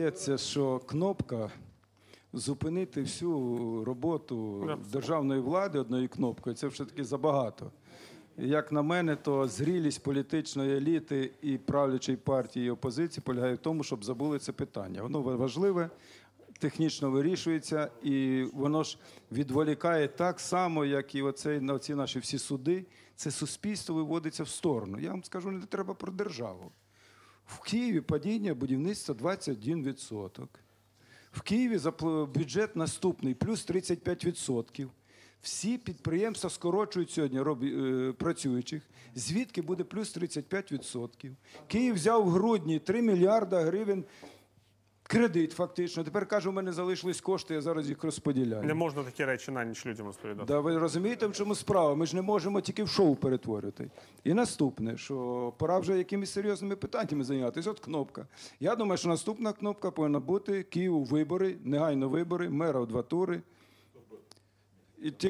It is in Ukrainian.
Здається, що кнопка зупинити всю роботу державної влади одною кнопкою це все таки забагато. Як на мене, то зрілість політичної еліти і правлячої партії і опозиції полягає в тому, щоб забули це питання. Воно важливе, технічно вирішується, і воно ж відволікає так само, як і оцей, на ці наші всі суди. Це суспільство виводиться в сторону. Я вам скажу, не треба про державу. В Києві падіння будівництва 21%. В Києві бюджет наступний, плюс 35%. Всі підприємства скорочують сьогодні е, працюючих. Звідки буде плюс 35%? Київ взяв в грудні 3 мільярда гривень кредит, фактично. Тепер каже, у мене залишились кошти, я зараз їх розподіляю. Не можна такі речі на ніч людям розповідати. Да, ви розумієте, в чому справа? Ми ж не можемо тільки в шоу перетворювати. І наступне, що пора вже якимись серйозними питаннями зайнятися. От кнопка. Я думаю, що наступна кнопка повинна бути Києву вибори, негайно вибори, мера в два тури. І ті-